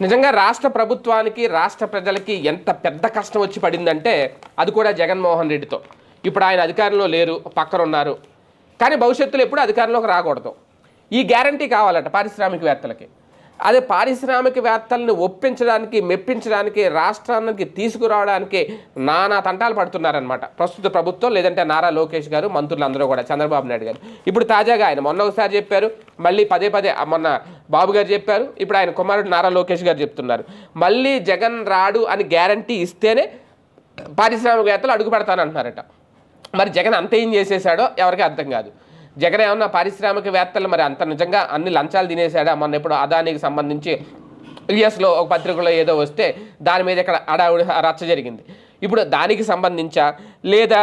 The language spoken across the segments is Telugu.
నిజంగా రాష్ట్ర ప్రభుత్వానికి రాష్ట్ర ప్రజలకి ఎంత పెద్ద కష్టం వచ్చి పడిందంటే అది కూడా జగన్మోహన్ రెడ్డితో. ఇప్పుడు ఆయన అధికారంలో లేరు పక్కన ఉన్నారు కానీ భవిష్యత్తులో ఎప్పుడు అధికారంలోకి రాకూడదు. ఈ గ్యారంటీ కావాలట పారిశ్రామికవేత్తలకి. అదే పారిశ్రామికవేత్తలను ఒప్పించడానికి మెప్పించడానికి రాష్ట్రానికి తీసుకురావడానికి నానా తంటాలు పడుతున్నారనమాట ప్రస్తుత ప్రభుత్వం లేదంటే నారా లోకేష్ గారు మంత్రులు అందరూ కూడా చంద్రబాబు నాయుడు గారు. ఇప్పుడు తాజాగా ఆయన మొన్న ఒకసారి చెప్పారు మళ్ళీ పదే పదే మొన్న బాబు గారు చెప్పారు ఇప్పుడు ఆయన కుమారుడు నారా లోకేష్ గారు చెప్తున్నారు. మళ్ళీ జగన్ రాడు అని గ్యారంటీ ఇస్తేనే పారిశ్రామికవేత్తలు అడుగు పెడతానంటున్నారట మరి జగన్ అంత ఏం చేసేసాడో ఎవరికి అర్థం కాదు. జగన్ ఏమన్నా పారిశ్రామికవేత్తలు మరి? అంత నిజంగా అన్ని లంచాలు తినేసాడా మొన్న ఎప్పుడు అదానికి సంబంధించి యుఎస్లో ఒక పత్రికలో ఏదో వస్తే దాని మీద ఇక్కడ అడావుడి రచ్చ జరిగింది. ఇప్పుడు దానికి సంబంధించా? లేదా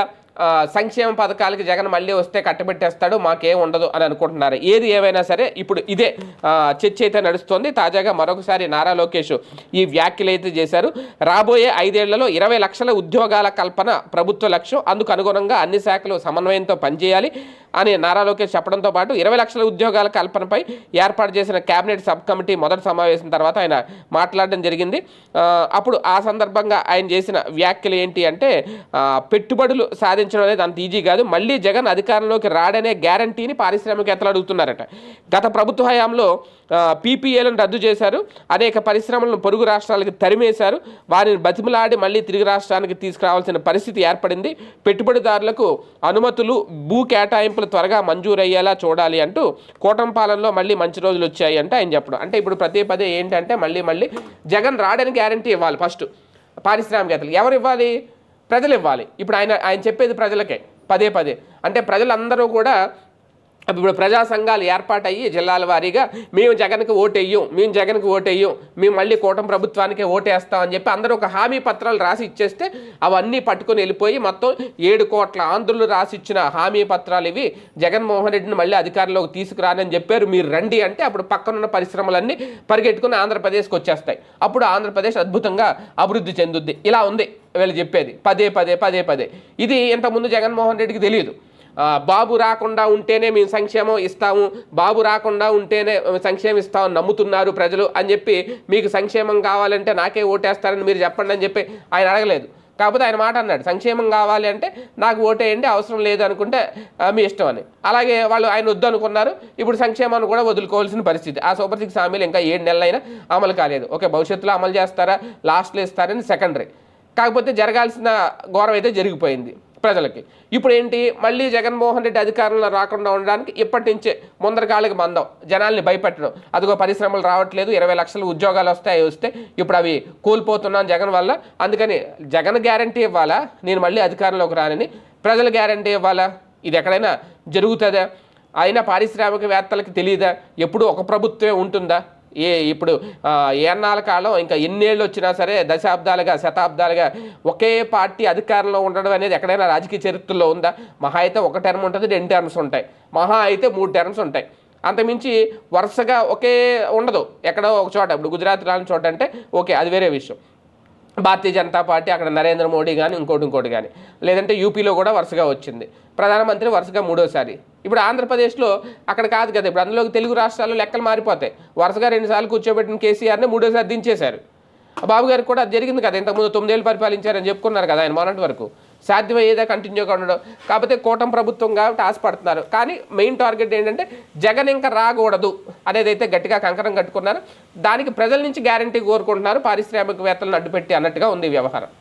సంక్షేమ పథకాలకి జగన్ మళ్ళీ వస్తే కట్టబెట్టేస్తాడు మాకేం ఉండదు అని అనుకుంటున్నారు? ఏది ఏమైనా సరే ఇప్పుడు ఇదే చర్చ అయితే నడుస్తోంది. తాజాగా మరొకసారి నారా లోకేష్ ఈ వ్యాఖ్యలు అయితే చేశారు. రాబోయే ఐదేళ్ళలో ఇరవై లక్షల ఉద్యోగాల కల్పన ప్రభుత్వ లక్ష్యం. అందుకు అనుగుణంగా అన్ని శాఖలు సమన్వయంతో పనిచేయాలి. అని నారా లోకేష్ చెప్పడంతో పాటు ఇరవై లక్షల ఉద్యోగాల కల్పనపై ఏర్పాటు చేసిన కేబినెట్ సబ్ కమిటీ మొదటి సమావేశం తర్వాత ఆయన మాట్లాడడం జరిగింది. అప్పుడు ఆ సందర్భంగా ఆయన చేసిన వ్యాఖ్యలు ఏంటి అంటే పెట్టుబడులు సాధించడం అనేది అంత ఈజీ కాదు. మళ్ళీ జగన్ అధికారంలోకి రాడనే గ్యారంటీని పారిశ్రామికవేత్తలు అడుగుతున్నారట. గత ప్రభుత్వ హయాంలో పీపీఏలను రద్దు చేశారు. అనేక పరిశ్రమలను పొరుగు రాష్ట్రాలకు తరిమేశారు. వారిని బతిమలాడి మళ్ళీ తిరిగి రాష్ట్రానికి తీసుకురావాల్సిన పరిస్థితి ఏర్పడింది. పెట్టుబడిదారులకు అనుమతులు భూ కేటాయింపులు త్వరగా మంజూరయ్యేలా చూడాలి అంటూ కూటంపాలనలో మళ్ళీ మంచి రోజులు వచ్చాయి అంటే ఆయన చెప్పడం. అంటే ఇప్పుడు ప్రతి పదే ఏంటంటే మళ్ళీ మళ్ళీ జగన్ రాడని గ్యారంటీ ఇవ్వాలి ఫస్ట్ పారిశ్రామికవేత్తలు ఎవరు ఇవ్వాలి? ప్రజలు ఇవ్వాలి. ఇప్పుడు ఆయన ఆయన చెప్పేది ప్రజలకే పదే పదే. అంటే ప్రజలందరూ కూడా ఇప్పుడు ప్రజా సంఘాలు ఏర్పాటయ్యి జిల్లాల వారీగా మేము జగన్కి ఓటేయ్యం మేము జగన్కి ఓటేయ్యం మేము మళ్ళీ కూటమి ప్రభుత్వానికే ఓటేస్తాం అని చెప్పి అందరూ ఒక హామీ పత్రాలు రాసి ఇచ్చేస్తే అవన్నీ పట్టుకొని వెళ్ళిపోయి మొత్తం ఏడు కోట్ల ఆంధ్రులు రాసి ఇచ్చిన హామీ పత్రాలు ఇవి జగన్మోహన్ రెడ్డిని మళ్ళీ అధికారంలోకి తీసుకురానని చెప్పారు. మీరు రండి అంటే అప్పుడు పక్కనున్న పరిశ్రమలన్నీ పరిగెట్టుకుని ఆంధ్రప్రదేశ్కి వచ్చేస్తాయి. అప్పుడు ఆంధ్రప్రదేశ్ అద్భుతంగా అభివృద్ధి చెందుద్ది. ఇలా ఉంది వీళ్ళు చెప్పేది. పదే పదే పదే పదే. ఇది ఇంతకుముందు జగన్మోహన్ రెడ్డికి తెలియదు. బాబు రాకుండా ఉంటేనే మేము సంక్షేమం ఇస్తాము బాబు రాకుండా ఉంటేనే సంక్షేమం ఇస్తామని నమ్ముతున్నారు ప్రజలు అని చెప్పి మీకు సంక్షేమం కావాలంటే నాకే ఓటేస్తారని మీరు చెప్పండి అని చెప్పి ఆయన అడగలేదు. కాకపోతే ఆయన మాట అన్నాడు సంక్షేమం కావాలి అంటే నాకు ఓటేయండి అవసరం లేదు అనుకుంటే మీ ఇష్టం అని. అలాగే వాళ్ళు ఆయన వద్దు అనుకున్నారు ఇప్పుడు సంక్షేమాన్ని కూడా వదులుకోవాల్సిన పరిస్థితి. ఆ సూపర్ సిక్స్ హామీలు ఇంకా ఏడు నెలలైనా అమలు కాలేదు. ఓకే భవిష్యత్తులో అమలు చేస్తారా? లాస్ట్లో ఇస్తారని సెకండరీ కాకపోతే జరగాల్సిన ఘోరం అయితే జరిగిపోయింది. ప్రజలకి. ఇప్పుడు ఏంటి మళ్ళీ జగన్మోహన్ రెడ్డి అధికారంలో రాకుండా ఉండడానికి ఇప్పటి నుంచే ముందరకాళ్ళకి మందం. జనాల్ని భయపెట్టడం. అదిగో పరిశ్రమలు రావట్లేదు ఇరవై లక్షల ఉద్యోగాలు వస్తాయి వస్తే ఇప్పుడు అవి కోల్పోతున్నాను జగన్ వల్ల. అందుకని జగన్ గ్యారంటీ ఇవ్వాలా? నేను మళ్ళీ అధికారంలోకి రానని. ప్రజల గ్యారంటీ ఇవ్వాలా? ఇది ఎక్కడైనా జరుగుతుందా? అయినా పారిశ్రామికవేత్తలకు తెలియదా ఎప్పుడు ఒక ప్రభుత్వమే ఉంటుందా? ఏ ఇప్పుడు ఆ, కాలం ఇంకా ఎన్నేళ్ళు వచ్చినా సరే దశాబ్దాలుగా శతాబ్దాలుగా ఒకే పార్టీ అధికారంలో ఉండడం అనేది ఎక్కడైనా రాజకీయ చరిత్రలో ఉందా? మహా అయితే ఒక టర్మ్ ఉంటుంది రెండు టర్మ్స్ ఉంటాయి. మహా అయితే మూడు టర్మ్స్ ఉంటాయి. అంతమించి వరుసగా ఒకే ఉండదు. ఎక్కడో ఒక చోట ఇప్పుడు గుజరాత్ రాని చోట అంటే ఓకే అది వేరే విషయం. భారతీయ జనతా పార్టీ అక్కడ నరేంద్ర మోడీ కానీ ఇంకోటి ఇంకోటి కానీ లేదంటే యూపీలో కూడా వరుసగా వచ్చింది. ప్రధానమంత్రి వరుసగా మూడోసారి. ఇప్పుడు ఆంధ్రప్రదేశ్లో అక్కడ కాదు కదా ఇప్పుడు అందులో తెలుగు రాష్ట్రాల్లో లెక్కలు మారిపోతాయి. వరుసగా రెండుసార్లు కూర్చోబెట్టిన కేసీఆర్ని మూడోసారి దించేశారు. బాబు గారికి కూడా అది జరిగింది కదా ఇంతకుముందు తొమ్మిదేళ్ళు పరిపాలించారని చెప్పుకున్నారు కదా ఆయన మొన్నటి వరకు. సాధ్యమయ్యేదా కంటిన్యూగా ఉండడం? కాకపోతే కూటమి ప్రభుత్వం కాబట్టి ఆశపడుతున్నారు. కానీ మెయిన్ టార్గెట్ ఏంటంటే జగన్ ఇంకా రాకూడదు అనేది అయితే గట్టిగా కంకరం కట్టుకున్నారు. దానికి ప్రజల నుంచి గ్యారంటీ కోరుకుంటున్నారు పారిశ్రామికవేత్తలను అడ్డుపెట్టి అన్నట్టుగా ఉంది వ్యవహారం.